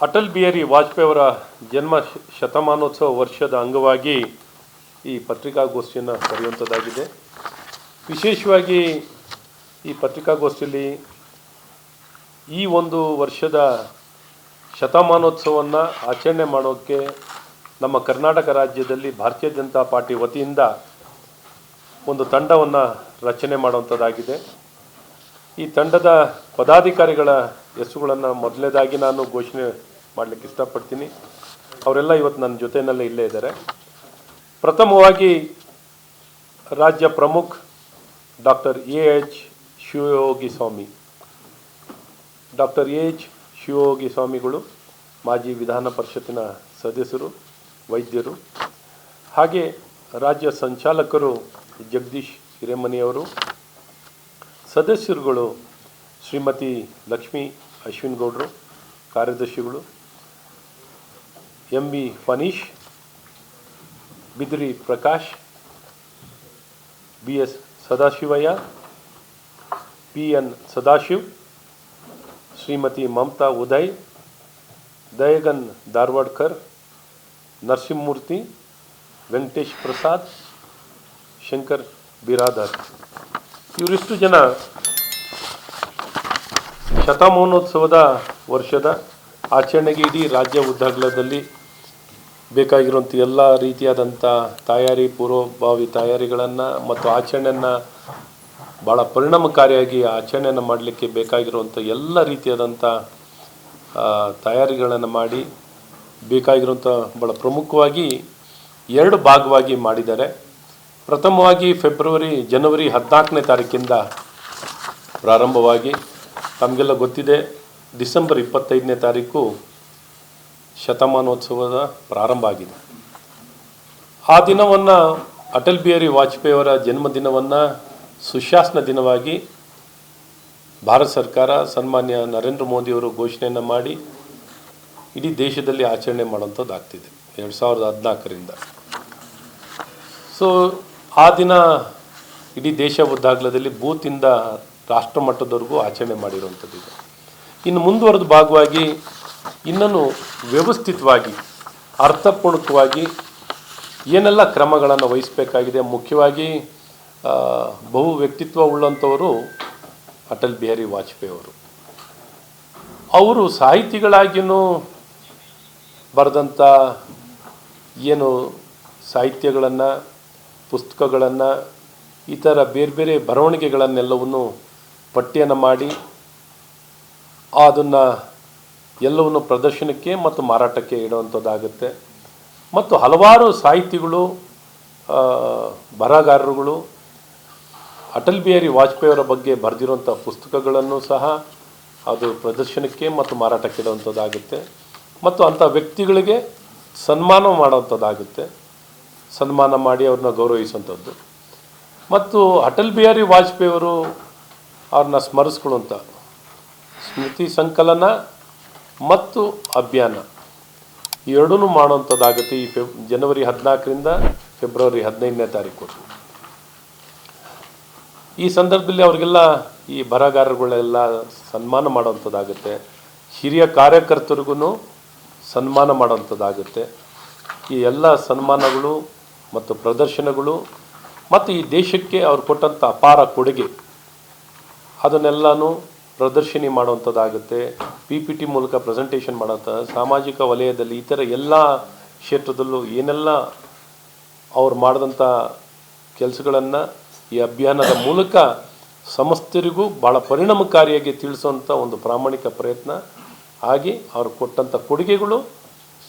ಅಟಲ್ ಬಿಹಾರಿ ವಾಜಪೇಯಿ ಅವರ ಜನ್ಮ ಶತಮಾನೋತ್ಸವ ವರ್ಷದ ಅಂಗವಾಗಿ ಈ ಪತ್ರಿಕಾಗೋಷ್ಠಿಯನ್ನು ಕರೆಯುವಂಥದ್ದಾಗಿದೆ ವಿಶೇಷವಾಗಿ ಈ ಪತ್ರಿಕಾಗೋಷ್ಠಿಯಲ್ಲಿ ಈ ಒಂದು ವರ್ಷದ ಶತಮಾನೋತ್ಸವವನ್ನು ಆಚರಣೆ ಮಾಡೋಕ್ಕೆ ನಮ್ಮ ಕರ್ನಾಟಕ ರಾಜ್ಯದಲ್ಲಿ ಭಾರತೀಯ ಜನತಾ ಪಾರ್ಟಿ ವತಿಯಿಂದ ಒಂದು ತಂಡವನ್ನು ರಚನೆ ಮಾಡುವಂಥದ್ದಾಗಿದೆ ಈ ತಂಡದ ಪದಾಧಿಕಾರಿಗಳ ಹೆಸರುಗಳನ್ನು ಮೊದಲನೇದಾಗಿ ನಾನು ಘೋಷಣೆ ಮಾಡಲಿಕ್ಕೆ ಇಷ್ಟಪಡ್ತೀನಿ. ಅವರೆಲ್ಲ ಇವತ್ತು ನನ್ನ ಜೊತೆಯಲ್ಲೇ ಇಲ್ಲೇ ಇದ್ದಾರೆ. ಪ್ರಥಮವಾಗಿ ರಾಜ್ಯ ಪ್ರಮುಖ doctor A H Shivayogi Swami doctor A H Shivayogi ಸ್ವಾಮಿಗಳು ಮಾಜಿ ವಿಧಾನ ಪರಿಷತ್ತಿನ ಸದಸ್ಯರು, ವೈದ್ಯರು, ಹಾಗೆ ರಾಜ್ಯ ಸಂಚಾಲಕರು ಜಗದೀಶ್ ಹಿರೇಮನಿಯವರು, ಸದಸ್ಯರುಗಳು ಶ್ರೀಮತಿ ಲಕ್ಷ್ಮೀ ಅಶ್ವಿನ್ ಗೌಡರು ಕಾರ್ಯದರ್ಶಿಗಳು M B Phaneesh, Bidri Prakash, B S Sadashivayya, P N Sadashiv, Shrimati Mamata Uday Dayagan Dharwadkar, Narasimhamurthy, Venkatesh Prasad, Shankar Biradar. ಇವರಿಷ್ಟು ಜನ ಶತಮಾನೋತ್ಸವದ ವರ್ಷದ ಆಚರಣೆಗೆ ಇಡೀ ರಾಜ್ಯ ಉದ್ದಾಗಲದಲ್ಲಿ ಬೇಕಾಗಿರುವಂಥ ಎಲ್ಲ ರೀತಿಯಾದಂಥ ತಯಾರಿ, ಪೂರ್ವಭಾವಿ ತಯಾರಿಗಳನ್ನು ಮತ್ತು ಆಚರಣೆಯನ್ನು ಭಾಳ ಪರಿಣಾಮಕಾರಿಯಾಗಿ ಆಚರಣೆಯನ್ನು ಮಾಡಲಿಕ್ಕೆ ಬೇಕಾಗಿರುವಂಥ ಎಲ್ಲ ರೀತಿಯಾದಂಥ ತಯಾರಿಗಳನ್ನು ಮಾಡಿ ಬೇಕಾಗಿರುವಂಥ ಭಾಳ ಪ್ರಮುಖವಾಗಿ ಎರಡು ಭಾಗವಾಗಿ ಮಾಡಿದ್ದಾರೆ. ಪ್ರಥಮವಾಗಿ ಫೆಬ್ರವರಿ, ಜನವರಿ ಹದಿನಾಲ್ಕನೇ ತಾರೀಕಿಂದ ಪ್ರಾರಂಭವಾಗಿ, ತಮಗೆಲ್ಲ ಗೊತ್ತಿದೆ, ಡಿಸೆಂಬರ್ ಇಪ್ಪತ್ತೈದನೇ ತಾರೀಕು ಶತಮಾನೋತ್ಸವದ ಪ್ರಾರಂಭ ಆಗಿದೆ. ಆ ದಿನವನ್ನು ಅಟಲ್ ಬಿಹಾರಿ ವಾಜಪೇಯಿಯವರ ಜನ್ಮದಿನವನ್ನು ಸುಶಾಸನ ದಿನವಾಗಿ ಭಾರತ ಸರ್ಕಾರ ಸನ್ಮಾನ್ಯ ನರೇಂದ್ರ ಮೋದಿಯವರು ಘೋಷಣೆಯನ್ನು ಮಾಡಿ ಇಡೀ ದೇಶದಲ್ಲಿ ಆಚರಣೆ ಮಾಡುವಂಥದ್ದು ಆಗ್ತಿದೆ ಎರಡು ಸಾವಿರದ ಹದಿನಾಲ್ಕರಿಂದ. ಸೊ ಆ ದಿನ ಇಡೀ ದೇಶ ಉದ್ದಾಗಲದಲ್ಲಿ ಬೂತಿಂದ ರಾಷ್ಟ್ರ ಮಟ್ಟದವರೆಗೂ ಆಚರಣೆ ಮಾಡಿರುವಂಥದ್ದು ಇನ್ನು ಮುಂದುವರೆದ ಭಾಗವಾಗಿ ಇನ್ನೂ ವ್ಯವಸ್ಥಿತವಾಗಿ ಅರ್ಥಪೂರ್ಣಕವಾಗಿ ಏನೆಲ್ಲ ಕ್ರಮಗಳನ್ನು ವಹಿಸಬೇಕಾಗಿದೆ, ಮುಖ್ಯವಾಗಿ ಬಹು ವ್ಯಕ್ತಿತ್ವ ಉಳ್ಳಂಥವರು ಅಟಲ್ ಬಿಹಾರಿ ವಾಜಪೇಯಿ ಅವರು. ಅವರು ಸಾಹಿತಿಗಳಾಗಿಯೂ ಬರೆದಂಥ ಏನು ಸಾಹಿತ್ಯಗಳನ್ನು, ಪುಸ್ತಕಗಳನ್ನು ಥರ ಬೇರೆ ಬೇರೆ ಬರವಣಿಗೆಗಳನ್ನೆಲ್ಲವನ್ನು ಪಟ್ಟಿಯನ್ನು ಮಾಡಿ, ಅದನ್ನು ಎಲ್ಲವನ್ನು ಪ್ರದರ್ಶನಕ್ಕೆ ಮತ್ತು ಮಾರಾಟಕ್ಕೆ ಇಡುವಂಥದ್ದಾಗುತ್ತೆ. ಮತ್ತು ಹಲವಾರು ಸಾಹಿತಿಗಳು ಬರಹಗಾರರುಗಳು, ಅಟಲ್ ಬಿಹಾರಿ ವಾಜಪೇಯಿ ಅವರ ಬಗ್ಗೆ ಬರೆದಿರುವಂಥ ಪುಸ್ತಕಗಳನ್ನು ಸಹ ಅದು ಪ್ರದರ್ಶನಕ್ಕೆ ಮತ್ತು ಮಾರಾಟಕ್ಕೆ ಇಡುವಂಥದ್ದಾಗುತ್ತೆ. ಮತ್ತು ಅಂಥ ವ್ಯಕ್ತಿಗಳಿಗೆ ಸನ್ಮಾನ ಮಾಡುವಂಥದ್ದಾಗುತ್ತೆ. ಸನ್ಮಾನ ಮಾಡಿ ಅವ್ರನ್ನ ಗೌರವಿಸುವಂಥದ್ದು. ಮತ್ತು ಅಟಲ್ ಬಿಹಾರಿ ವಾಜಪೇಯಿ ಅವರು ಅವ್ರನ್ನ ಸ್ಮರಿಸ್ಕೊಳ್ಳುವಂಥ ಸ್ಮೃತಿ ಸಂಕಲನ ಮತ್ತು ಅಭಿಯಾನ. ಎರಡೂ ಮಾಡುವಂಥದ್ದಾಗುತ್ತೆ ಈ ಫೆಬ್, ಜನವರಿ ಹದಿನಾಲ್ಕರಿಂದ ಫೆಬ್ರವರಿ ಹದಿನೈದನೇ ತಾರೀಕು. ಈ ಸಂದರ್ಭದಲ್ಲಿ ಅವರಿಗೆಲ್ಲ ಈ ಬರಹಗಾರರುಗಳೆಲ್ಲ ಸನ್ಮಾನ ಮಾಡುವಂಥದ್ದಾಗುತ್ತೆ. ಹಿರಿಯ ಕಾರ್ಯಕರ್ತರಿಗೂ ಸನ್ಮಾನ ಮಾಡುವಂಥದ್ದಾಗುತ್ತೆ. ಈ ಎಲ್ಲ ಸನ್ಮಾನಗಳು ಮತ್ತು ಪ್ರದರ್ಶನಗಳು ಮತ್ತು ಈ ದೇಶಕ್ಕೆ ಅವ್ರು ಕೊಟ್ಟಂಥ ಅಪಾರ ಕೊಡುಗೆ. ಅದನ್ನೆಲ್ಲನೂ ಪ್ರದರ್ಶನಿ ಮಾಡುವಂಥದ್ದಾಗುತ್ತೆ ಪಿ ಪಿ ಟಿ ಮೂಲಕ ಪ್ರೆಸೆಂಟೇಷನ್ ಮಾಡೋಂಥ ಸಾಮಾಜಿಕ ವಲಯದಲ್ಲಿ ಇತರ ಎಲ್ಲ ಕ್ಷೇತ್ರದಲ್ಲೂ ಏನೆಲ್ಲ ಅವ್ರು ಮಾಡಿದಂಥ ಕೆಲಸಗಳನ್ನು ಈ ಅಭಿಯಾನದ ಮೂಲಕ ಸಮಸ್ತರಿಗೂ ಭಾಳ ಪರಿಣಾಮಕಾರಿಯಾಗಿ ತಿಳಿಸುವಂಥ ಒಂದು ಪ್ರಾಮಾಣಿಕ ಪ್ರಯತ್ನ. ಆಗಿ ಅವರು ಕೊಟ್ಟಂಥ ಕೊಡುಗೆಗಳು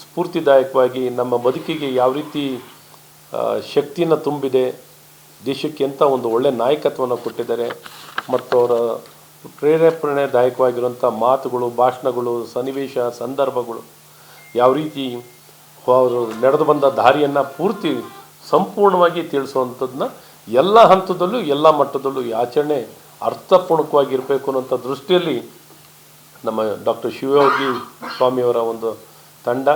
ಸ್ಫೂರ್ತಿದಾಯಕವಾಗಿ ನಮ್ಮ ಬದುಕಿಗೆ ಯಾವ ರೀತಿ ಶಕ್ತಿಯನ್ನು ತುಂಬಿದೆ, ದೇಶಕ್ಕೆ ಎಂಥ ಒಂದು ಒಳ್ಳೆಯ ನಾಯಕತ್ವವನ್ನು ಕೊಟ್ಟಿದ್ದಾರೆ, ಮತ್ತು ಅವರ ಪ್ರೇರೇಪಣೆದಾಯಕವಾಗಿರುವಂಥ ಮಾತುಗಳು, ಭಾಷಣಗಳು, ಸನ್ನಿವೇಶ, ಸಂದರ್ಭಗಳು, ಯಾವ ರೀತಿ ಅವರು ನಡೆದು ಬಂದ ದಾರಿಯನ್ನು ಪೂರ್ತಿ ಸಂಪೂರ್ಣವಾಗಿ ತಿಳಿಸುವಂಥದ್ದನ್ನ ಎಲ್ಲ ಹಂತದಲ್ಲೂ, ಎಲ್ಲ ಮಟ್ಟದಲ್ಲೂ ಈ ಆಚರಣೆ ಅರ್ಥಪೂರ್ಣಕವಾಗಿರಬೇಕು ಅನ್ನೋಂಥ ದೃಷ್ಟಿಯಲ್ಲಿ ನಮ್ಮ ಡಾಕ್ಟರ್ ಶಿವಯೋಗಿ ಸ್ವಾಮಿಯವರ ಒಂದು ತಂಡ,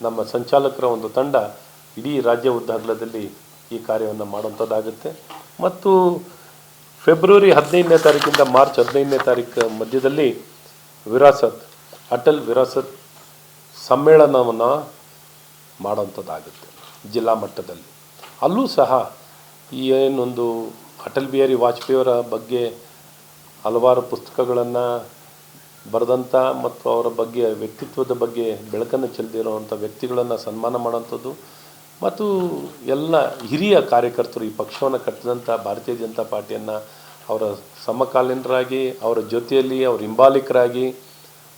ನಮ್ಮ ಸಂಚಾಲಕರ ಒಂದು ತಂಡ ಇಡೀ ರಾಜ್ಯ ಉದ್ದಾಗಲದಲ್ಲಿ ಈ ಕಾರ್ಯವನ್ನು ಮಾಡುವಂಥದ್ದಾಗುತ್ತೆ. ಮತ್ತು ಫೆಬ್ರವರಿ ಹದಿನೈದನೇ ತಾರೀಕಿಂದ ಮಾರ್ಚ್ ಹದಿನೈದನೇ ತಾರೀಕು ಮಧ್ಯದಲ್ಲಿ ವಿರಾಸತ್, ಅಟಲ್ ವಿರಾಸತ್ ಸಮ್ಮೇಳನವನ್ನು ಮಾಡೋಂಥದ್ದಾಗುತ್ತೆ ಜಿಲ್ಲಾ ಮಟ್ಟದಲ್ಲಿ. ಅಲ್ಲೂ ಸಹ ಈ ಏನೊಂದು ಅಟಲ್ ಬಿಹಾರಿ ವಾಜಪೇಯಿಯವರ ಬಗ್ಗೆ ಹಲವಾರು ಪುಸ್ತಕಗಳನ್ನು ಬರೆದಂಥ ಮತ್ತು ಅವರ ಬಗ್ಗೆ ವ್ಯಕ್ತಿತ್ವದ ಬಗ್ಗೆ ಬೆಳಕನ್ನು ಚೆಲ್ದಿರೋವಂಥ ವ್ಯಕ್ತಿಗಳನ್ನು ಸನ್ಮಾನ ಮಾಡೋಂಥದ್ದು ಮತ್ತು ಎಲ್ಲ ಹಿರಿಯ ಕಾರ್ಯಕರ್ತರು ಈ ಪಕ್ಷವನ್ನು ಕಟ್ಟಿದಂಥ ಭಾರತೀಯ ಜನತಾ ಪಾರ್ಟಿಯನ್ನು ಅವರ ಸಮಕಾಲೀನರಾಗಿ, ಅವರ ಜೊತೆಯಲ್ಲಿ, ಅವರ ಹಿಂಬಾಲಿಕರಾಗಿ,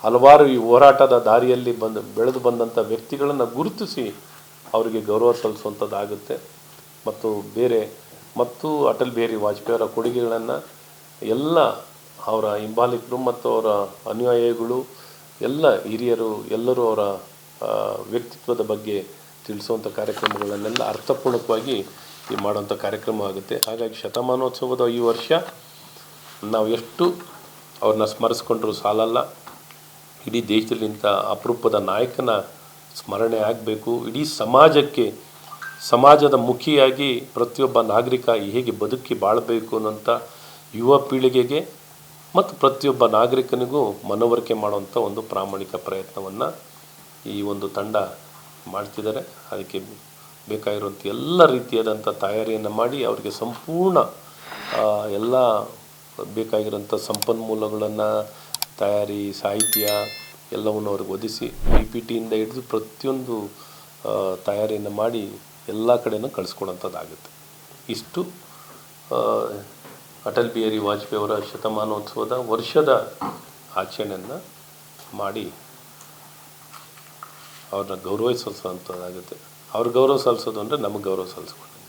ಹಲವಾರು ಈ ಹೋರಾಟದ ದಾರಿಯಲ್ಲಿ ಬಂದು, ಬೆಳೆದು ಬಂದಂಥ ವ್ಯಕ್ತಿಗಳನ್ನು ಗುರುತಿಸಿ ಅವರಿಗೆ ಗೌರವ ಸಲ್ಲಿಸುವಂಥದ್ದಾಗುತ್ತೆ. ಮತ್ತು ಬೇರೆ, ಮತ್ತು ಅಟಲ್ ಬಿಹಾರಿ ವಾಜಪೇಯಿಯವರ ಕೊಡುಗೆಗಳನ್ನು ಎಲ್ಲ ಅವರ ಹಿಂಬಾಲಿಕರು ಮತ್ತು ಅವರ ಅನುಯಾಯಿಗಳು, ಎಲ್ಲ ಹಿರಿಯರು, ಎಲ್ಲರೂ ಅವರ ವ್ಯಕ್ತಿತ್ವದ ಬಗ್ಗೆ ತಿಳಿಸುವಂಥ ಕಾರ್ಯಕ್ರಮಗಳನ್ನೆಲ್ಲ ಅರ್ಥಪೂರ್ಣಕವಾಗಿ ಈ ಮಾಡುವಂಥ ಕಾರ್ಯಕ್ರಮ ಆಗುತ್ತೆ. ಹಾಗಾಗಿ ಶತಮಾನೋತ್ಸವದ ಈ ವರ್ಷ ನಾವು ಎಷ್ಟು ಅವ್ರನ್ನ ಸ್ಮರಿಸ್ಕೊಂಡ್ರೂ ಸಾಲಲ್ಲ. ಇಡೀ ದೇಶದಲ್ಲಿ ಇಂಥ ಅಪರೂಪದ ನಾಯಕನ ಸ್ಮರಣೆ ಆಗಬೇಕು. ಇಡೀ ಸಮಾಜಕ್ಕೆ, ಸಮಾಜದ ಮುಖಿಯಾಗಿ ಪ್ರತಿಯೊಬ್ಬ ನಾಗರಿಕ ಹೇಗೆ ಬದುಕಿ ಬಾಳಬೇಕು ಅನ್ನೋಂಥ ಯುವ ಪೀಳಿಗೆಗೆ ಮತ್ತು ಪ್ರತಿಯೊಬ್ಬ ನಾಗರಿಕನಿಗೂ ಮನವರಿಕೆ ಮಾಡುವಂಥ ಒಂದು ಪ್ರಾಮಾಣಿಕ ಪ್ರಯತ್ನವನ್ನು ಈ ಒಂದು ತಂಡ ಮಾಡ್ತಿದ್ದಾರೆ. ಅದಕ್ಕೆ ಬೇಕಾಗಿರುವಂಥ ಎಲ್ಲ ರೀತಿಯಾದಂಥ ತಯಾರಿಯನ್ನು ಮಾಡಿ ಅವರಿಗೆ ಸಂಪೂರ್ಣ ಎಲ್ಲ ಬೇಕಾಗಿರೋಂಥ ಸಂಪನ್ಮೂಲಗಳನ್ನು, ತಯಾರಿ, ಸಾಹಿತ್ಯ ಎಲ್ಲವನ್ನು ಅವ್ರಿಗೆ ಒದಿಸಿ ಪಿ ಪಿ ಟಿಯಿಂದ ಹಿಡಿದು ಪ್ರತಿಯೊಂದು ತಯಾರಿಯನ್ನು ಮಾಡಿ ಎಲ್ಲ ಕಡೆಯೂ ಕಳಿಸ್ಕೊಡೋಂಥದ್ದಾಗುತ್ತೆ ಇಷ್ಟು ಅಟಲ್ ಬಿಹಾರಿ ವಾಜಪೇಯಿ ಅವರ ಶತಮಾನೋತ್ಸವದ ವರ್ಷದ ಆಚರಣೆಯನ್ನು ಮಾಡಿ ಅವ್ರನ್ನ ಆಗುತ್ತೆ ಅವ್ರ ಗೌರವ ಸಲ್ಲಿಸೋದು ಅಂದರೆ ನಮಗೆ ಗೌರವ ಸಲ್ಲಿಸ್ಕೊಂಡು